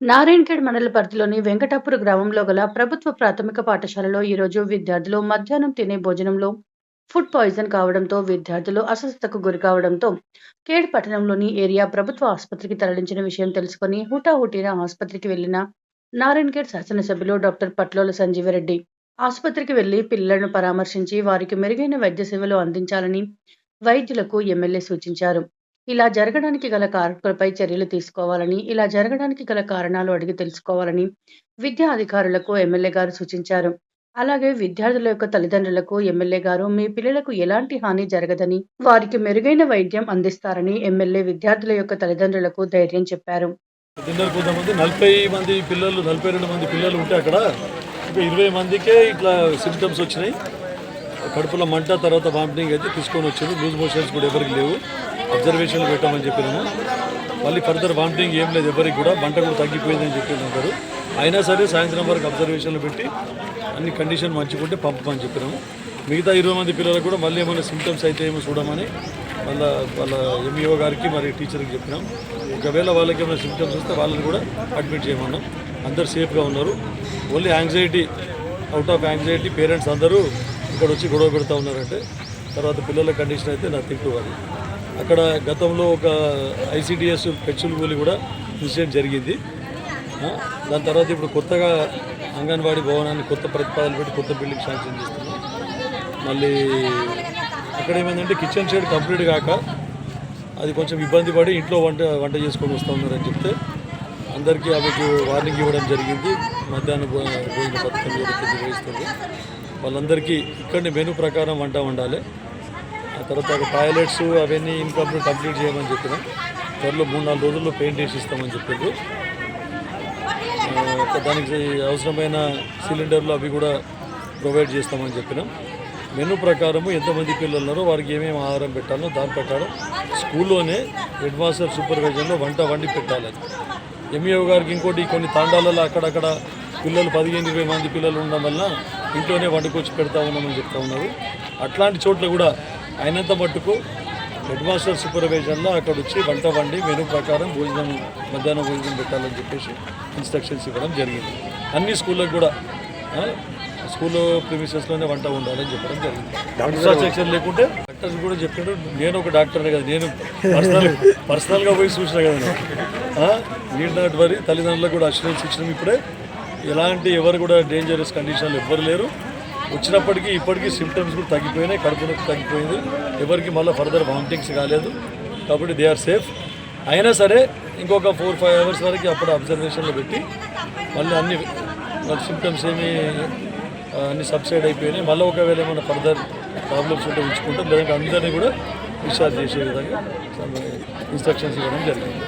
నారాయణఖేడ్ మండల పరిధిలోని వెంకటాపుర గ్రామంలో గల ప్రభుత్వ ప్రాథమిక పాఠశాలలో ఈరోజు విద్యార్థులు మధ్యాహ్నం తినే భోజనంలో ఫుడ్ పాయిజన్ కావడంతో విద్యార్థులు అస్వస్థతకు గురి కావడంతో కేడ్ పట్టణంలోని ఏరియా ప్రభుత్వ ఆసుపత్రికి తరలించిన విషయం తెలుసుకుని హుటాహుటీన ఆసుపత్రికి వెళ్ళిన నారాయణఖేడ్ శాసనసభ్యులు డాక్టర్ పట్లోల సంజీవరెడ్డి ఆసుపత్రికి వెళ్ళి పిల్లలను పరామర్శించి వారికి మెరుగైన వైద్య సేవలు అందించాలని వైద్యులకు ఎమ్మెల్యే సూచించారు. ఇలా జరగడానికి గల కారకులపై చర్యలు తీసుకోవాలని ఇలా జరగడానికి గల కారణాలు అడిగి తెలుసుకోవాలని విద్యా అధికారులకు ఎమ్మెల్యే గారు సూచించారు. అలాగే విద్యార్థుల యొక్క తల్లిదండ్రులకు ఎమ్మెల్యే గారు మీ పిల్లలకు ఎలాంటి హాని జరగదని వారికి మెరుగైన వైద్యం అందిస్తారని ఎమ్మెల్యే విద్యార్థుల యొక్క తల్లిదండ్రులకు ధైర్యం చెప్పారు. కొంతమంది నలభై మంది పిల్లలు నలభై రెండు మంది పిల్లలు ఉంటే అక్కడ ఇరవై మందికే ఇట్లా సిమ్టమ్స్ వచ్చినాయి. కడుపులో మంట తర్వాత వామిటింగ్ అయితే తీసుకొని వచ్చారు లూజ్ మోషన్స్ కూడా ఎవరికి లేవు. అబ్జర్వేషన్లు పెట్టామని చెప్పినాము. మళ్ళీ ఫర్దర్ వామిటింగ్ ఏం లేదు ఎవరికి కూడా బంట కూడా తగ్గిపోయిందని చెప్పి అంటారు అయినా సరే సాయంత్రం వరకు అబ్జర్వేషన్లు పెట్టి అన్ని కండిషన్ మంచుకుంటే పంపమని చెప్పినాము. మిగతా ఇరవై మంది పిల్లలకు కూడా మళ్ళీ ఏమైనా సిమ్టమ్స్ అయితే ఏమో చూడమని వాళ్ళ వాళ్ళ ఎంఈఓ గారికి మరి టీచర్కి చెప్పినాం. ఒకవేళ వాళ్ళకి ఏమైనా సిమ్టమ్స్ వస్తే వాళ్ళని కూడా అడ్మిట్ చేయమన్నాం. అందరు సేఫ్గా ఉన్నారు. Only anxiety out of anxiety parents అందరూ ఇక్కడ వచ్చి గొడవ పెడతా ఉన్నారంటే తర్వాత పిల్లల కండిషన్ అయితే నాకు తింటూ అక్కడ గతంలో ఒక ఐసిడిఎస్ పెచ్చులగూలి కూడా ఇన్సిడెంట్ జరిగింది. దాని తర్వాత ఇప్పుడు కొత్తగా అంగన్వాడీ భవనాన్ని కొత్త ప్రతిపాదన పెట్టి కొత్త బిల్డింగ్ శాంక్షన్ చేస్తున్నాం మళ్ళీ అక్కడ ఏమైందంటే కిచెన్ షెడ్ కంప్లీట్ కాక అది కొంచెం ఇబ్బంది పడి ఇంట్లో వంట వంట చేసుకొని వస్తూ ఉన్నారని చెప్తే అందరికీ ఆమెకు వార్నింగ్ ఇవ్వడం జరిగింది. మధ్యాహ్నం భోజన పథకం నిర్వహిస్తుంది వాళ్ళందరికీ ఇక్కడనే మెనూ ప్రకారం వంట వండాలి. తర్వాత టాయిలెట్స్ అవన్నీ ఇన్కంప్లీట్ కంప్లీట్ చేయమని చెప్పినాం. త్వరలో మూడు నాలుగు రోజుల్లో పెయింట్ వేసి ఇస్తామని చెప్పారు దానికి అవసరమైన సిలిండర్లు అవి కూడా ప్రొవైడ్ చేస్తామని చెప్పినాం. మెనూ ప్రకారము ఎంతమంది పిల్లలు ఉన్నారో వారికి ఏమేమి ఆహారం పెట్టాలో దాని ప్రకారం స్కూల్లోనే హెడ్ మాస్టర్ సూపర్వైజన్లో వంట వండి పెట్టాలి ఎంఈఓ గారికి ఇంకోటి కొన్ని తాండాలలో అక్కడక్కడ పిల్లలు పదిహేను ఇరవై మంది పిల్లలు ఉండడం వల్ల ఇంట్లోనే వండుకొచ్చి పెడతా ఉన్నామని చెప్తా ఉన్నారు. అట్లాంటి చోట్ల కూడా అయినంత మట్టుకు హెడ్ మాస్టర్ సూపర్వైజన్లో అక్కడ వచ్చి వంట వండి మెనూ ప్రకారం భోజనం మధ్యాహ్నం భోజనం పెట్టాలని చెప్పేసి ఇన్స్ట్రక్షన్స్ ఇవ్వడం జరిగింది. అన్ని స్కూళ్ళకు కూడా ఆ, స్కూల్లో ప్రిమిసెస్లోనే వంట ఉండాలని చెప్పడం జరిగింది. ఇన్ఫ్రాస్ట్రక్చర్ లేకుంటే డాక్టర్స్ కూడా చెప్పాడు నేను ఒక డాక్టర్నే కదా నేను పర్సనల్ పర్సనల్గా పోయి చూసిన కదా నేను. నాట్ వరి తల్లిదండ్రులకు కూడా అష్యూరెన్స్ ఇచ్చినాం ఇప్పుడే. ఎలాంటి ఎవరు కూడా డేంజరస్ కండిషన్లు ఎవ్వరు లేరు. వచ్చినప్పటికీ ఇప్పటికీ సిమ్టమ్స్ కూడా తగ్గిపోయినాయి కడుపు నొప్పి తగ్గిపోయింది. ఎవరికి మళ్ళీ ఫర్దర్ వామిటింగ్స్ కాలేదు. కాబట్టి దే ఆర్ సేఫ్ అయినా సరే ఇంకొక ఫోర్ ఫైవ్ అవర్స్ వరకు అప్పుడు అబ్జర్వేషన్లో పెట్టి మళ్ళీ అన్ని సిమ్టమ్స్ ఏమి అన్ని సబ్సైడ్ అయిపోయినాయి. మళ్ళీ ఒకవేళ ఏమైనా ఫర్దర్ ప్రాబ్లమ్స్ ఉంటే ఉంచుకుంటాం. లేదంటే అందరినీ కూడా డిశ్చార్జ్ చేసే విధంగా ఇన్స్ట్రక్షన్స్ ఇవ్వడం జరిగింది.